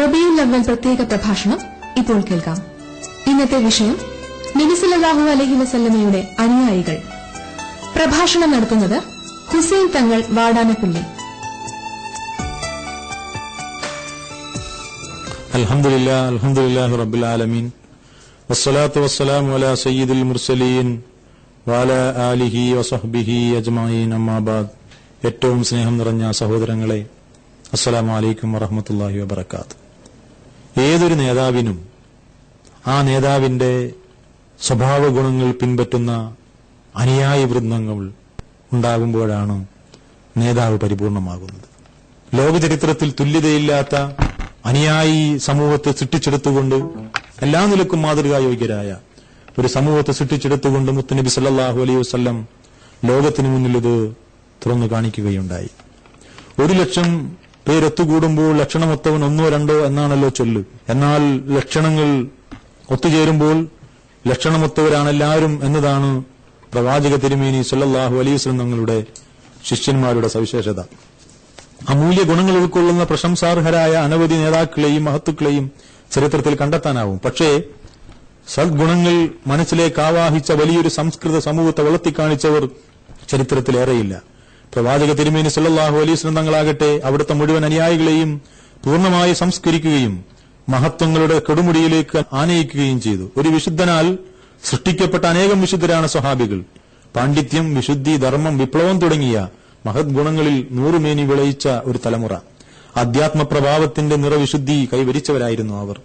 റബിയുൽ അവൽ പ്രത്യേക പ്രഭാഷണം ഇപ്പോൾ കേൾക്കാം ഇന്നത്തെ വിഷയം നബിസല്ലാഹു അലഹി വസല്ലമയുടെ അനുയായികൾ പ്രഭാഷണം നടത്തുന്നത് ഹുസൈൻ തങ്ങൾ വാടാനപ്പള്ളി الحمد لله الحمد لله رب العالمين والصلاة والسلام على سيد المرسلين وعلى آله وصحبه أجمعين أما بعد ഏറ്റവും സ്നേഹം നിറഞ്ഞ സഹോദരങ്ങളെ അസ്സലാമു അലൈക്കും വറഹമത്തല്ലാഹി വബർക്കാത്ത് ഏതൊരു നേതാവിനും ആ നേതാവിന്റെ സ്വഭാവ ഗുണങ്ങൾ പിൻപറ്റുന്ന അനുയായി വൃന്ദങ്ങൾ ഉണ്ടാകുമ്പോഴാണ് നേതാവ് പരിപൂർണമാകുന്നത്. ലോകചരിത്രത്തിൽ തുല്യതയില്ലാത്ത അനുയായി സമൂഹത്തെ സൃഷ്ടിച്ചെടുത്തുകൊണ്ട് എല്ലാ നിലക്കും മാതൃകാ യോഗ്യരായ ഒരു സമൂഹത്തെ സൃഷ്ടിച്ചെടുത്തുകൊണ്ട് മുത്തനബി സല്ലാഹു അലൈഹി വസല്ലം ലോകത്തിന് മുന്നിൽ ഇത് തുറന്നു കാണിക്കുകയുണ്ടായി. ഒരു ലക്ഷം പേരൊത്തുകൂടുമ്പോൾ ലക്ഷണമൊത്തവൻ ഒന്നോ രണ്ടോ എന്നാണല്ലോ ചൊല്ല്. എന്നാൽ ലക്ഷണങ്ങൾ ഒത്തുചേരുമ്പോൾ ലക്ഷണമൊത്തവരാണ് എല്ലാവരും എന്നതാണ് പ്രവാചക തിരുമേനി സല്ലല്ലാഹു അലൈഹി തങ്ങളുടെ ശിഷ്യന്മാരുടെ സവിശേഷത. അമൂല്യ ഗുണങ്ങൾ ഉൾക്കൊള്ളുന്ന പ്രശംസാർഹരായ അനവധി നേതാക്കളെയും മഹത്തുക്കളെയും ചരിത്രത്തിൽ കണ്ടെത്താനാവും. പക്ഷേ സദ്ഗുണങ്ങൾ മനസ്സിലേക്ക് ആവാഹിച്ച വലിയൊരു സംസ്കൃത സമൂഹത്തെ വളർത്തിക്കാണിച്ചവർ ചരിത്രത്തിലേറെയില്ല. പ്രവാചക തിരുമേനി സല്ലല്ലാഹു അലൈഹി വസല്ലം തങ്ങളാകട്ടെ അവിടുത്തെ മുഴുവൻ അനുയായികളെയും പൂർണമായി സംസ്കരിക്കുകയും മഹത്വങ്ങളുടെ കൊടുമുടിയിലേക്ക് ആനയിക്കുകയും ചെയ്തു. ഒരു വിശുദ്ധനാൽ സൃഷ്ടിക്കപ്പെട്ട അനേകം വിശുദ്ധരാണ് സ്വഹാബികൾ. പാണ്ഡിത്യം വിശുദ്ധി ധർമ്മം വിപ്ലവം തുടങ്ങിയ മഹത് ഗുണങ്ങളിൽ നൂറുമേനി വിളയിച്ച ഒരു തലമുറ. അധ്യാത്മ പ്രഭാവത്തിന്റെ നിറവിശുദ്ധി കൈവരിച്ചവരായിരുന്നു അവർ.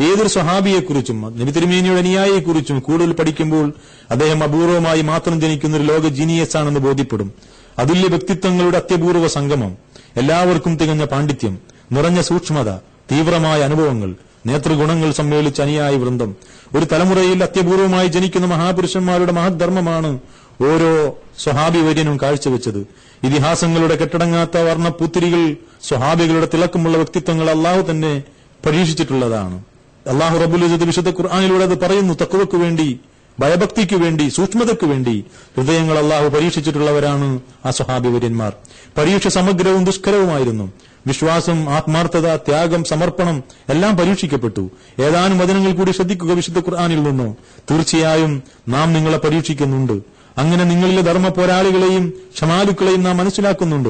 ഏതൊരു സ്വഹാബിയെക്കുറിച്ചും നബി തിരുമേനിയുടെ അനുയായിയെക്കുറിച്ചും കൂടുതൽ പഠിക്കുമ്പോൾ അദ്ദേഹം അപൂർവമായി മാത്രം ജനിക്കുന്ന ഒരു ലോക ജീനിയസ് ആണെന്ന് ബോധ്യപ്പെടും. അതുല്യ വ്യക്തിത്വങ്ങളുടെ അത്യപൂർവ സംഗമം എല്ലാവർക്കും തികഞ്ഞ പാണ്ഡിത്യം നിറഞ്ഞ സൂക്ഷ്മത തീവ്രമായ അനുഭവങ്ങൾ നേതൃഗുണങ്ങൾ സമ്മേളിച്ച അനുയായി വൃന്ദം. ഒരു തലമുറയിൽ അത്യപൂർവമായി ജനിക്കുന്ന മഹാപുരുഷന്മാരുടെ മഹാധർമ്മമാണ് ഓരോ സ്വഹാബി വര്യനും കാഴ്ചവെച്ചത്. ഇതിഹാസങ്ങളുടെ കെട്ടടങ്ങാത്ത വർണപ്പൂത്തിരികൾ സ്വഹാബികളുടെ തിളക്കമുള്ള വ്യക്തിത്വങ്ങൾ അള്ളാഹു തന്നെ പരീക്ഷിച്ചിട്ടുള്ളതാണ്. അള്ളാഹു റബുൽ വിശുദ്ധ ഖുർആാനിലൂടെ അത് പറയുന്നു തക്കുവക്കു വേണ്ടി ഭയഭക്തിക്ക് വേണ്ടി സൂക്ഷ്മതയ്ക്ക് വേണ്ടി ഹൃദയങ്ങൾ അള്ളാഹു പരീക്ഷിച്ചിട്ടുള്ളവരാണ് ആ സ്വഹാബിവര്യന്മാർ. പരീക്ഷ സമഗ്രവും ദുഷ്കരവുമായിരുന്നു. വിശ്വാസം ആത്മാർത്ഥത ത്യാഗം സമർപ്പണം എല്ലാം പരീക്ഷിക്കപ്പെട്ടു. ഏതാനും വചനങ്ങൾ കൂടി ശ്രദ്ധിക്കുക വിശുദ്ധ ഖുർആാനിൽ നിന്നോ. തീർച്ചയായും നാം നിങ്ങളെ പരീക്ഷിക്കുന്നുണ്ട്. അങ്ങനെ നിങ്ങളിലെ ധർമ്മ പോരാളികളെയും ക്ഷമാലുക്കളെയും നാം മനസ്സിലാക്കുന്നുണ്ട്.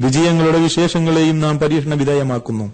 വിജയങ്ങളുടെ വിശേഷങ്ങളെയും നാം പരീക്ഷണ വിധേയമാക്കുന്നു.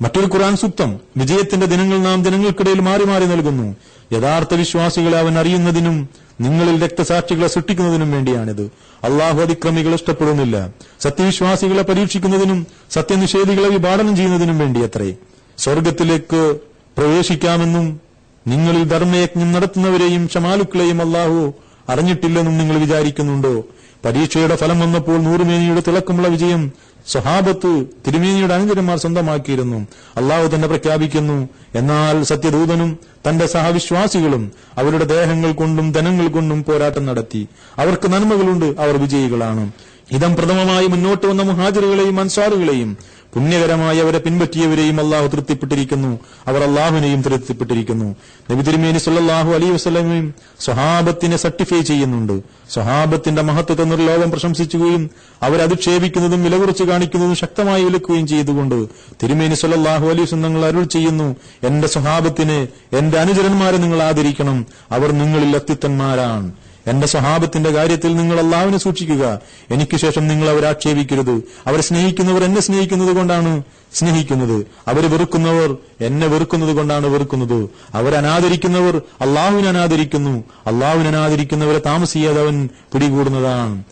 മറ്റൊരു ഖുറാൻ സൂക്തം വിജയത്തിന്റെ ദിനങ്ങൾ നാം ദിനങ്ങൾക്കിടയിൽ മാറി മാറി നൽകുന്നു. യഥാർത്ഥ വിശ്വാസികളെ അവൻ അറിയുന്നതിനും നിങ്ങളിൽ രക്തസാക്ഷികളെ സൃഷ്ടിക്കുന്നതിനും വേണ്ടിയാണിത്. അള്ളാഹു അതിക്രമികൾ ഇഷ്ടപ്പെടുന്നില്ല. സത്യവിശ്വാസികളെ പരീക്ഷിക്കുന്നതിനും സത്യനിഷേധികളെ വിഭാടനം ചെയ്യുന്നതിനും വേണ്ടിയത്രേ. സ്വർഗത്തിലേക്ക് പ്രവേശിക്കാമെന്നും നിങ്ങളിൽ ധർമ്മയജ്ഞം നടത്തുന്നവരെയും ക്ഷമാലുക്കളെയും അള്ളാഹു അറിഞ്ഞിട്ടില്ലെന്നും നിങ്ങൾ വിചാരിക്കുന്നുണ്ടോ? പരീക്ഷയുടെ ഫലം വന്നപ്പോൾ നൂറുമേനിയുടെ തിളക്കമുള്ള വിജയം സ്വഹാബത്ത് തിരുമേനിയുടെ അനുചരന്മാർ സ്വന്തമാക്കിയിരുന്നു. അള്ളാഹു തന്നെ പ്രഖ്യാപിക്കുന്നു. എന്നാൽ സത്യദൂതനും തന്റെ സഹവിശ്വാസികളും അവരുടെ ദേഹങ്ങൾ കൊണ്ടും ധനങ്ങൾ കൊണ്ടും പോരാട്ടം നടത്തി. അവർക്ക് നന്മകളുണ്ട്. അവർ വിജയികളാണ്. ഇതം പ്രഥമമായി മുന്നോട്ട് വന്ന മുഹാജിറുകളെയും അൻസാറുകളെയും പുണ്യകരമായി അവരെ പിൻപറ്റിയവരെയും അള്ളാഹു തൃപ്തിപ്പെട്ടിരിക്കുന്നു. അവർ അള്ളാഹുവിനെയും തൃപ്തിപ്പെട്ടിരിക്കുന്നു. നബി തിരുമേനി സുല്ലാഹു അലൈ വസ്ലമയും സ്വഹാബത്തിനെ സർട്ടിഫൈ ചെയ്യുന്നുണ്ട്. സ്വഹാബത്തിന്റെ മഹത്വത്തെ നിർലോകം പ്രശംസിക്കുകയും അവരധിക്ഷേപിക്കുന്നതും വിലകുറച്ച് കാണിക്കുന്നതും ശക്തമായി വിലക്കുകയും ചെയ്തുകൊണ്ട് തിരുമേനി സുല്ലാഹു അലൈഹി നിങ്ങൾ അരുൾ ചെയ്യുന്നു. എന്റെ സ്വഹാബത്തിനെ എന്റെ അനുചരന്മാരെ നിങ്ങൾ ആദരിക്കണം. അവർ നിങ്ങളിൽ അത്യുത്തന്മാരാണ്. എന്റെ സ്വഹാബത്തിന്റെ കാര്യത്തിൽ നിങ്ങൾ അള്ളാവിനെ സൂക്ഷിക്കുക. എനിക്ക് ശേഷം നിങ്ങൾ അവരെ ആക്ഷേപിക്കരുത്. അവരെ സ്നേഹിക്കുന്നവർ എന്നെ സ്നേഹിക്കുന്നത് കൊണ്ടാണ് സ്നേഹിക്കുന്നത്. അവരെ വെറുക്കുന്നവർ എന്നെ വെറുക്കുന്നത് കൊണ്ടാണ് വെറുക്കുന്നത്. അവരനാദരിക്കുന്നവർ അള്ളാഹുവിനെ അനാദരിക്കുന്നു. അള്ളാഹുവിനെ അനാദരിക്കുന്നവരെ താമസിയാതെ അവൻ പിടികൂടുന്നതാണ്.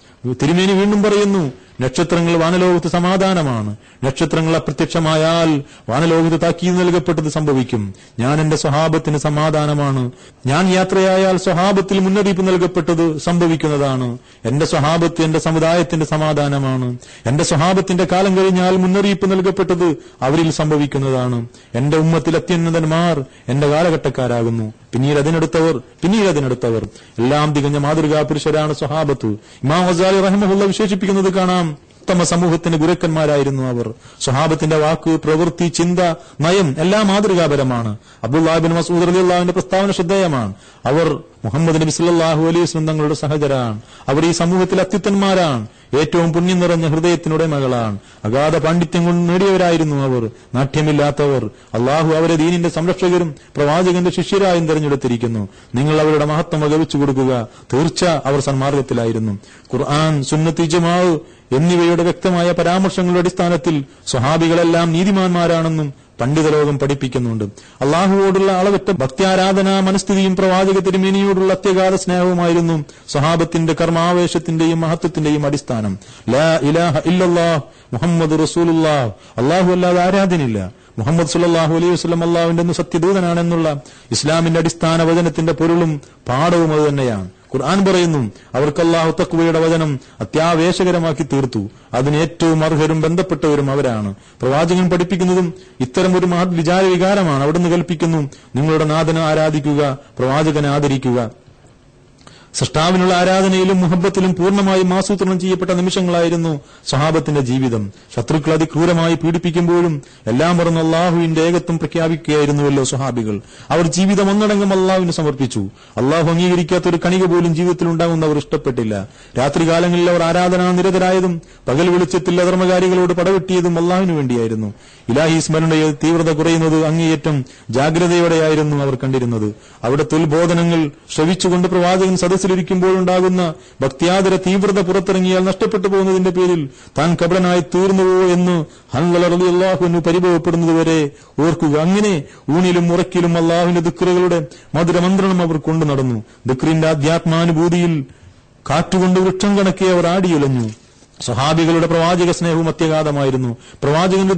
തിരുമേനി വീണ്ടും പറയുന്നു നക്ഷത്രങ്ങൾ വാനലോകത്ത് സമാധാനമാണ്. നക്ഷത്രങ്ങൾ അപ്രത്യക്ഷമായാൽ വാനലോകത്ത് താക്കീത് നൽകപ്പെട്ടത് സംഭവിക്കും. ഞാൻ എന്റെ സ്വഭാവത്തിന് സമാധാനമാണ്. ഞാൻ യാത്രയായാൽ സ്വഭാവത്തിൽ മുന്നറിയിപ്പ് നൽകപ്പെട്ടത് സംഭവിക്കുന്നതാണ്. എന്റെ സ്വഭാവത്തിൽ എന്റെ സമുദായത്തിന്റെ സമാധാനമാണ്. എന്റെ സ്വഭാവത്തിന്റെ കാലം കഴിഞ്ഞാൽ മുന്നറിയിപ്പ് നൽകപ്പെട്ടത് അവരിൽ സംഭവിക്കുന്നതാണ്. എന്റെ ഉമ്മത്തിൽ അത്യുന്നതന്മാർ എന്റെ കാലഘട്ടക്കാരാകുന്നു. പിന്നീട് അതിനടുത്തവർ പിന്നീട് അതിനടുത്തവർ. എല്ലാം തികഞ്ഞ മാതൃകാ പുരുഷരാണ് സ്വഹാബത്ത്. ഇമാം ഹസാലി റഹ്മുള്ള വിശേഷിപ്പിക്കുന്നത് കാണാം. ഉത്തമ സമൂഹത്തിന്റെ ഗുരുക്കന്മാരായിരുന്നു അവർ. സ്വഹാബത്തിന്റെ വാക്ക് പ്രവൃത്തി ചിന്ത നയം എല്ലാം മാതൃകാപരമാണ്. അബ്ദുല്ലാഹിബിൻ മസൂദ് അലി അള്ളാഹുവിന്റെ പ്രസ്താവന ശ്രദ്ധേയമാണ്. അവർ മുഹമ്മദ് നബി സല്ലാഹു അലൈഹി വസല്ലം തങ്ങളുടെ സഹചരാണ് അവർ ഈ സമൂഹത്തിൽ അത്യുത്തന്മാരാണ്. ഏറ്റവും പുണ്യം നിറഞ്ഞ ഹൃദയത്തിനുടെ മകളാണ്. അഗാധ പാണ്ഡിത്യം കൊണ്ട് നേടിയവരായിരുന്നു അവർ. നാട്യമില്ലാത്തവർ. അള്ളാഹു അവരെ ദീനിന്റെ സംരക്ഷകരും പ്രവാചകന്റെ ശിഷ്യരായും തെരഞ്ഞെടുത്തിരിക്കുന്നു. നിങ്ങൾ അവരുടെ മഹത്വം വകവെച്ചു കൊടുക്കുക. തീർച്ച അവർ സന്മാർഗത്തിലായിരുന്നു. ഖുർആൻ സുന്നത്തിജമാവ് എന്നിവയുടെ വ്യക്തമായ പരാമർശങ്ങളുടെ അടിസ്ഥാനത്തിൽ സ്വഹാബികളെല്ലാം നീതിമാന്മാരാണെന്നും പണ്ഡിത ലോകം പഠിപ്പിക്കുന്നുണ്ട്. അള്ളാഹുവോടുള്ള അളവറ്റ ഭക്ത്യാരാധന മനസ്ഥിതിയും പ്രവാചക തിരുമേനിയോടുള്ള അത്യഗാധ സ്നേഹവുമായിരുന്നു സഹാബത്തിന്റെ കർമാവേശത്തിന്റെയും മഹത്വത്തിന്റെയും അടിസ്ഥാനം. ലാ ഇലാഹ മുഹമ്മദ് റസൂലുല്ലാ അള്ളാഹു അല്ലാതെ ആരാധനയില്ല. മുഹമ്മദ് സുല്ലാഹു അലൈഹി വസ്ലം അള്ളാഹുവിന്റെ സത്യദൂതനാണെന്നുള്ള ഇസ്ലാമിന്റെ അടിസ്ഥാന വചനത്തിന്റെ പൊരുളും പാഠവും അത് തന്നെയാണ്. ഖുർആൻ പറയുന്നു അവർക്ക് അള്ളാഹു തക്വയുടെ വചനം അത്യാവേശകരമാക്കി തീർത്തു. അതിന് ഏറ്റവും അർഹരും ബന്ധപ്പെട്ടവരും അവരാണ്. പ്രവാചകൻ പഠിപ്പിക്കുന്നതും ഇത്തരം ഒരു മഹത് വിചാര വികാരമാണ് അവിടുന്ന് കൽപ്പിക്കുന്നു. നിങ്ങളുടെ നാഥനെ ആരാധിക്കുക പ്രവാചകനെ ആദരിക്കുക. സൃഷ്ടാവിനുള്ള ആരാധനയിലും മുഹബത്തിലും പൂർണമായും ആസൂത്രണം ചെയ്യപ്പെട്ട നിമിഷങ്ങളായിരുന്നു സഹാബത്തിന്റെ ജീവിതം. ശത്രുക്കൾ അതിക്രൂരമായി പീഡിപ്പിക്കുമ്പോഴും എല്ലാം മറന്ന് അള്ളാഹുവിന്റെ ഏകത്വം പ്രഖ്യാപിക്കുകയായിരുന്നുവല്ലോ സ്വഹാബികൾ അവർ ജീവിതം ഒന്നടങ്കം അള്ളാഹുവിന് സമർപ്പിച്ചു. അള്ളാഹു അംഗീകരിക്കാത്ത ഒരു കണിക പോലും ജീവിതത്തിൽ ഉണ്ടാകുന്ന അവർ ഇഷ്ടപ്പെട്ടില്ല. രാത്രികാലങ്ങളിൽ അവർ ആരാധനാ നിരതരായതും പകൽ വെളിച്ചത്തിൽ അധർമ്മകാരികളോട് പടവെട്ടിയതും അള്ളാഹുവിന് വേണ്ടിയായിരുന്നു. ഇലാഹി സ്മരണയിൽ തീവ്രത കുറയുന്നത് അങ്ങേയറ്റം ജാഗ്രതയോടെയായിരുന്നു അവർ കണ്ടിരുന്നത്. അവിടെ തൊൽബോധനങ്ങൾ ശ്രവിച്ചുകൊണ്ട് പ്രവാചകൻ സദസ്സിലിരിക്കുമ്പോഴുണ്ടാകുന്ന ഭക്തിയാദര തീവ്രത പുറത്തിറങ്ങിയാൽ നഷ്ടപ്പെട്ടു പോകുന്നതിന്റെ പേരിൽ താൻ കപടനായി തീർന്നുവോ എന്ന് ഹൻവലി അള്ളാഹുവിന് പരിഭവപ്പെടുന്നതുവരെ ഓർക്കുക. അങ്ങനെ ഊണിലും ഉറക്കിലും അള്ളാഹുവിന്റെ ദുഃഖറുകളുടെ മധുരമന്ത്രണം അവർ കൊണ്ടു നടന്നു. ദുഃഖറിന്റെ ആധ്യാത്മാനുഭൂതിയിൽ കാറ്റുകൊണ്ട് വൃക്ഷം കണക്കെ അവർ ആടിയുലഞ്ഞു. സ്വഹാബികളുടെ പ്രവാചക സ്നേഹവും അത്യഗാധമായിരുന്നു. പ്രവാചകന്റെ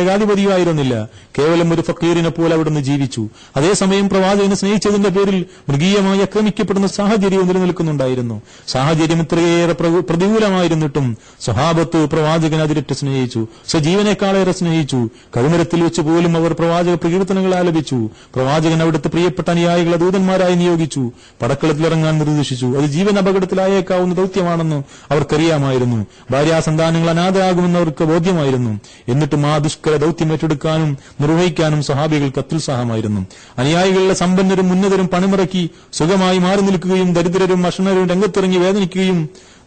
ഏകാധിപതിയോ ആയിരുന്നില്ല കേവലം ഒരു ഫക്കീറിനെ പോലെ അവിടുന്ന് ജീവിച്ചു. അതേസമയം പ്രവാചകനെ സ്നേഹിച്ചതിന്റെ പേരിൽ മൃഗീയമായി ആക്രമിക്കപ്പെടുന്ന സാഹചര്യവും നിലനിൽക്കുന്നുണ്ടായിരുന്നു. സാഹചര്യം ഇത്രയേറെ പ്ര- പ്രതികൂലമായിരുന്നിട്ടും സ്വഹാബത്ത് പ്രവാചകനെ അതിരിട്ട് സ്നേഹിച്ചു. സജീവനേക്കാളേറെ സ്നേഹിച്ചു. കഴുമരത്തിൽ വെച്ച് പോലും അവർ പ്രവാചക പ്രകീർത്തനങ്ങൾ ആലപിച്ചു. പ്രവാചകൻ അവിടുത്തെ പ്രിയപ്പെട്ട അനുയായികളെ ദൂതന്മാരായി നിയോഗിച്ചു. പടക്കളത്തിലിറങ്ങാൻ നിർദ്ദേശിച്ചു. അത് ജീവൻ അപകടത്തിലായേക്കാവുന്ന ദൌത്യമാണെന്ന് അവർക്കറിയാമായിരുന്നു. ഭാര്യാസന്താനങ്ങൾ അനാഥരാകുമെന്ന് അവർക്ക് ബോധ്യമായിരുന്നു. എന്നിട്ടും ആ ദുഷ്കര ദൌത്യം ഏറ്റെടുക്കാനും നിർവഹിക്കാനും സഹാബികൾക്ക് അത്യുത്സാഹമായിരുന്നു അനുയായികളുടെ സമ്പന്നരും ഉന്നതരും പണിമുറക്കി സുഖമായി മാറി നിൽക്കുകയും ദരിദ്രരും അക്ഷണരും രംഗത്തിറങ്ങി വേദനിക്കുകയും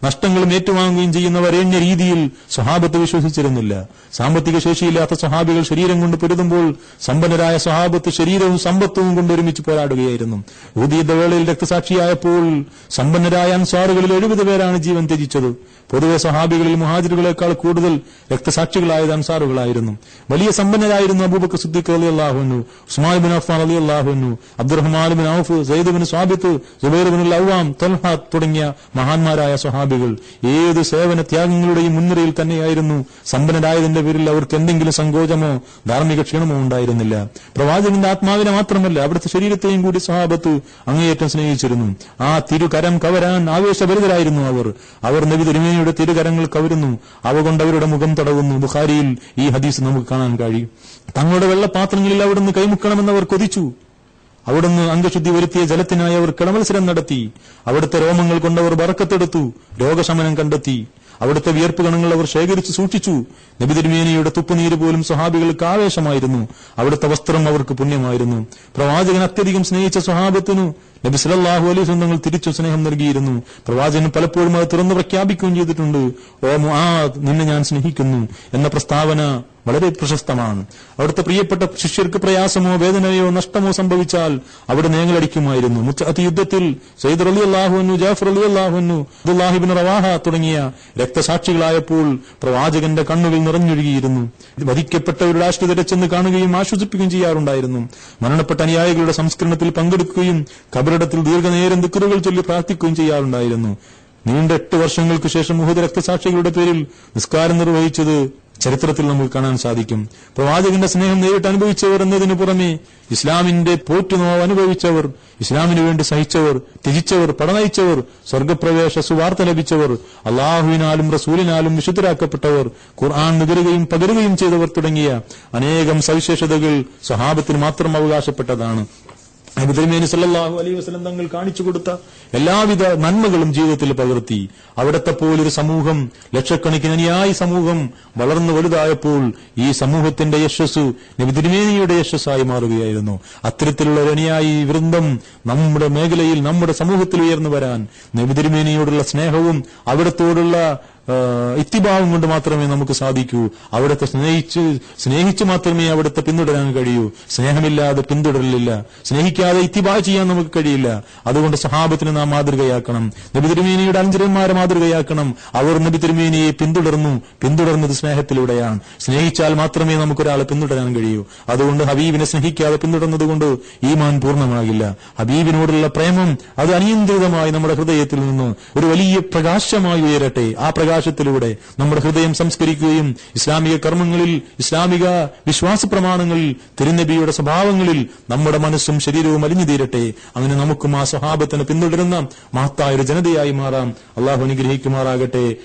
നഷ്ടങ്ങളും ഏറ്റുവാങ്ങുകയും ചെയ്യുന്നവർ വരേണ്യ രീതിയിൽ സ്വഹാബത്ത് വിശ്വസിച്ചിരുന്നില്ല. സാമ്പത്തിക ശേഷിയില്ലാത്ത സ്വഹാബികൾ ശരീരം കൊണ്ട് പൊരുതുമ്പോൾ സമ്പന്നരായ സ്വഹാബത്ത് ശരീരവും സമ്പത്തും കൊണ്ട് ഒരുമിച്ച് പോരാടുകയായിരുന്നു. ഊതിയത വേളയിൽ രക്തസാക്ഷിയായപ്പോൾ സമ്പന്നരായ അൻസാറുകളിൽ എഴുപത് പേരാണ് ജീവൻ ത്യജിച്ചത്. പൊതുവെ സ്വഹാബികളിൽ മുഹാജിറുകളെക്കാൾ കൂടുതൽ രക്തസാക്ഷികളായത് അൻസാറുകളായിരുന്നു. വലിയ സമ്പന്നരായിരുന്നു അബൂബക്കർ സിദ്ദീഖ് അലി അള്ളാഹുനു ഉസ്മാൻ ബിൻ അഫ്ഫാൻ അലി അള്ളാഹുനു Abdurrahman bin Auf Zaid bin Thabit Jubair bin Lawam Talha തുടങ്ങിയ മഹാന്മാരായ സ്വഹാബികൾ ഏത് സേവന ത്യാഗങ്ങളുടെയും മുൻനിരയിൽ തന്നെയായിരുന്നു? സമ്പന്നരായതിന്റെ പേരിൽ അവർക്ക് എന്തെങ്കിലും സങ്കോചമോ ധാർമ്മിക ക്ഷീണമോ ഉണ്ടായിരുന്നില്ല. പ്രവാചകന്റെ ആത്മാവിനെ മാത്രമല്ല അവിടുത്തെ ശരീരത്തെയും കൂടി സഹാബത്ത് അങ്ങേയറ്റം സ്നേഹിച്ചിരുന്നു. ആ തിരുകരം കവരാൻ ആവേശഭരിതരായിരുന്നു അവർ. അവർ നബി തിരുമേനിയുടെ തിരുകരങ്ങൾ കവരുന്നു. അവ കൊണ്ട് അവരുടെ മുഖം തടവുന്നു. ബുഖാരിയിൽ ഈ ഹദീസ് നമുക്ക് കാണാൻ കഴിയും. തങ്ങളുടെ വെള്ളപാത്രങ്ങളിൽ അവിടുന്ന് കൈമുക്കണമെന്ന് അവർ കൊതിച്ചു. അവിടുന്ന് അംഗശുദ്ധി വരുത്തിയ ജലത്തിനായി അവർ കിളമത്സരം നടത്തി. അവിടുത്തെ രോമങ്ങൾ കൊണ്ടവർ വറക്കത്തെടുത്തു. രോഗശമനം കണ്ടെത്തി. അവിടുത്തെ വിയർപ്പ് കണങ്ങൾ അവർ ശേഖരിച്ചു സൂക്ഷിച്ചു. നബിതിരുമേനയുടെ തുപ്പുനീര് പോലും സ്വഹാബികൾക്ക് ആവേശമായിരുന്നു. അവിടുത്തെ വസ്ത്രം അവർക്ക് പുണ്യമായിരുന്നു. പ്രവാചകൻ അത്യധികം സ്നേഹിച്ച സ്വഹാബത്തിനു നബി സല്ലല്ലാഹു അലൈഹി സ്വന്തങ്ങൾ തിരിച്ചു സ്നേഹം നൽകിയിരുന്നു. പ്രവാചകൻ പലപ്പോഴും അത് തുറന്നു പ്രഖ്യാപിക്കുകയും ചെയ്തിട്ടുണ്ട്. ഓ മുആദ് നിന്നെ ഞാൻ സ്നേഹിക്കുന്നു എന്ന പ്രസ്താവന വളരെ പ്രശസ്തമാണ്. അവിടുത്തെ പ്രിയപ്പെട്ട ശിഷ്യർക്ക് പ്രയാസമോ വേദനയോ നഷ്ടമോ സംഭവിച്ചാൽ അവിടെ നേങ്ങളടിക്കുമായിരുന്നു മുത്തഅത്ത് യുദ്ധത്തിൽ സയ്യിദ് അലി അള്ളാഹുന്നു ജാഫർ അലി അള്ളാഹുന്നു അബ്ദുല്ലാഹിബിൻ റവാഹ തുടങ്ങിയ രക്തസാക്ഷികളായപ്പോൾ പ്രവാചകന്റെ കണ്ണുകൾ നിറഞ്ഞൊഴുകിയിരുന്നു. വധിക്കപ്പെട്ടവരുടെ ആശ്രിതരെ ചെന്ന് കാണുകയും ആശ്വസിപ്പിക്കുകയും ചെയ്യാറുണ്ടായിരുന്നു. മരണപ്പെട്ട അനുയായികളുടെ സംസ്കരണത്തിൽ പങ്കെടുക്കുകയും കബറിടത്തിൽ ദീർഘനേരം ദിക്കറുകൾ ചൊല്ലി പ്രാർത്ഥിക്കുകയും ചെയ്യാറുണ്ടായിരുന്നു. നീണ്ട എട്ട് വർഷങ്ങൾക്ക് ശേഷം മുഹദ് രക്തസാക്ഷികളുടെ പേരിൽ നിസ്കാരം നിർവഹിച്ചത് ചരിത്രത്തിൽ നമ്മൾ കാണാൻ സാധിക്കും. പ്രവാചകന്റെ സ്നേഹം നേരിട്ട് അനുഭവിച്ചവർ എന്നതിന് പുറമെ ഇസ്ലാമിന്റെ പോറ്റുനോവ് അനുഭവിച്ചവർ ഇസ്ലാമിനു വേണ്ടി സഹിച്ചവർ ത്യജിച്ചവർ പടനയിച്ചവർ സ്വർഗപ്രവേശ സുവാർത്ത ലഭിച്ചവർ അള്ളാഹുവിനാലും റസൂലിനാലും വിശുദ്ധരാക്കപ്പെട്ടവർ ഖുർആൻ നുകരുകയും പകരുകയും ചെയ്തവർ തുടങ്ങിയ അനേകം സവിശേഷതകൾ സ്വഹാബത്തിന് മാത്രം അവകാശപ്പെട്ടതാണ്. നബിതിരുമേനി സല്ലാഹു അലൈഹി വസ്ലം തങ്ങൾ കാണിച്ചു കൊടുത്ത എല്ലാവിധ നന്മകളും ജീവിതത്തിൽ പകർത്തി. അവിടത്തെ പോലൊരു സമൂഹം ലക്ഷക്കണക്കിന് അനുയായി സമൂഹം വളർന്നു വലുതായപ്പോൾ ഈ സമൂഹത്തിന്റെ യശസ്സു നബിതിരുമേനിയുടെ യശസ്സായി മാറുകയായിരുന്നു. അത്തരത്തിലുള്ള ഒരു അനുയായി വൃന്ദം നമ്മുടെ മേഖലയിൽ നമ്മുടെ സമൂഹത്തിൽ ഉയർന്നു വരാൻ നബിതിരുമേനിയോടുള്ള സ്നേഹവും അവിടത്തോടുള്ള ഇത്തിഭാവം കൊണ്ട് മാത്രമേ നമുക്ക് സാധിക്കൂ. അവിടുത്തെ സ്നേഹിച്ച് സ്നേഹിച്ച് മാത്രമേ അവിടുത്തെ പിന്തുടരാൻ കഴിയൂ. സ്നേഹമില്ലാതെ പിന്തുടരലില്ല. സ്നേഹിക്കാതെ ഇത്തിബാ ചെയ്യാൻ നമുക്ക് കഴിയില്ല. അതുകൊണ്ട് സഹാബത്തിന് നാം മാതൃകയാക്കണം. നബി തിരുമേനിയുടെ അഞ്ചരന്മാരെ മാതൃകയാക്കണം. അവർ നബി തിരുമേനിയെ പിന്തുടർന്നു. പിന്തുടർന്നത് സ്നേഹത്തിലൂടെയാണ്. സ്നേഹിച്ചാൽ മാത്രമേ നമുക്കൊരാളെ പിന്തുടരാൻ കഴിയൂ. അതുകൊണ്ട് ഹബീബിനെ സ്നേഹിക്കാതെ പിന്തുടർന്നതുകൊണ്ട് ഈമാൻ പൂർണമാകില്ല. ഹബീബിനോടുള്ള പ്രേമം അത് അനിയന്ത്രിതമായി നമ്മുടെ ഹൃദയത്തിൽ നിന്ന് ഒരു വലിയ പ്രകാശമായി ഉയരട്ടെ. ആ പ്രകാശത്തിലൂടെ നമ്മുടെ ഹൃദയം സംസ്കരിക്കുകയും ഇസ്ലാമിക കർമ്മങ്ങളിൽ ഇസ്ലാമിക വിശ്വാസ പ്രമാണങ്ങളിൽ തിരുനബിയുടെ സ്വഭാവങ്ങളിൽ നമ്മുടെ മനസ്സും ശരീരവും അലിഞ്ഞു തീരട്ടെ. അങ്ങനെ നമുക്കും ആ സ്വഭാവത്തിന് പിന്തുടരുന്ന മഹത്തായ ഒരു ജനതയായി മാറാം. അള്ളാഹു അനുഗ്രഹിക്കുമാറാകട്ടെ.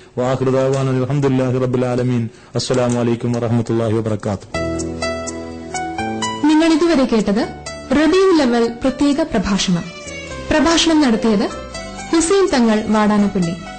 നിങ്ങൾ ഇതുവരെ കേട്ടത് റബീ ലെവൽ പ്രത്യേക പ്രഭാഷണം. പ്രഭാഷണം നടത്തിയത് ഹുസൈൻ തങ്ങൾ വാടാനപ്പള്ളി.